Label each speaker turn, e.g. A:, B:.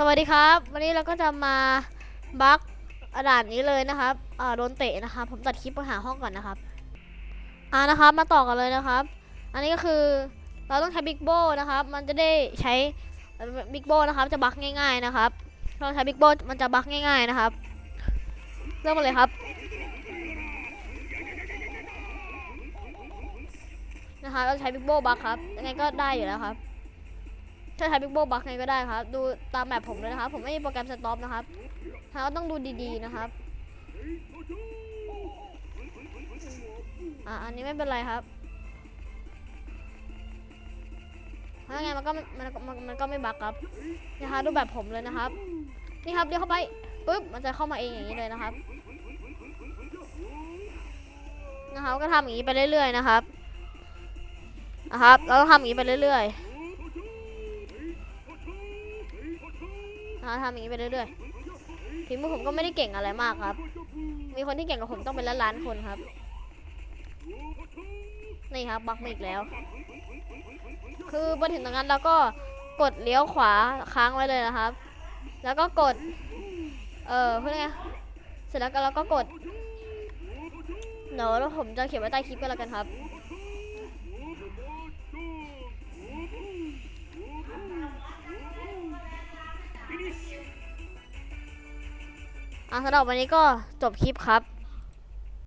A: สวัสดีครับ วันนี้เราก็จะมาบักด่านนี้เลยนะครับอ่าโดนเตะนะครับ ผมตัดคลิปไปหาห้องก่อนนะครับอ่านะครับ มาต่อกันเลยนะครับ อันนี้ก็คือเราต้องใช้บิ๊กโบนะครับ มันจะได้ใช้บิ๊กโบนะครับจะบักง่าย ๆนะครับ เราใช้บิ๊กโบมันจะบักง่าย ๆนะครับ เริ่มกันเลยครับนะคะเราใช้บิ๊กโบบักครับยังไงก็ได้อยู่แล้วครับ ถ้าใช้บิ๊กโบบักไงก็ได้ครับ ดูตามแบบผมเลยนะครับ ผมไม่มีโปรแกรมสต็อปนะครับเราต้องดูดีๆนะครับ อะอันนี้ไม่เป็นไรครับถ้าไงมันก็มันก็มันมันก็ไม่บักครับนะคะดูแบบผมเลยนะครับ นี่ครับเดี๋ยวเข้าไปปุ๊บมันจะเข้ามาเองอย่างนี้เลยนะครับ นะครับก็ทำอย่างนี้ไปเรื่อยๆนะครับนะครับเราต้องทำอย่างนี้ไปเรื่อยๆ นะทำอย่างนี้ไปเรื่อยๆทีมือผมก็ไม่ได้เก่งอะไรมากครับ มีคนที่เก่งกว่าผมต้องเป็นล้านๆคนครับ นี่ครับบักมาอีกแล้ว คือพอถึงตรงนั้นเราก็กดเลี้ยวขวาค้างไว้เลยนะครับ แล้วก็กด เออเพื่อไงเสร็จแล้วก็เราก็กดเดี๋ยวแล้วผมจะเขียนไว้ใต้คลิปก็แล้วกันครับ อะสำหรับวันนี้ก็จบคลิปครับ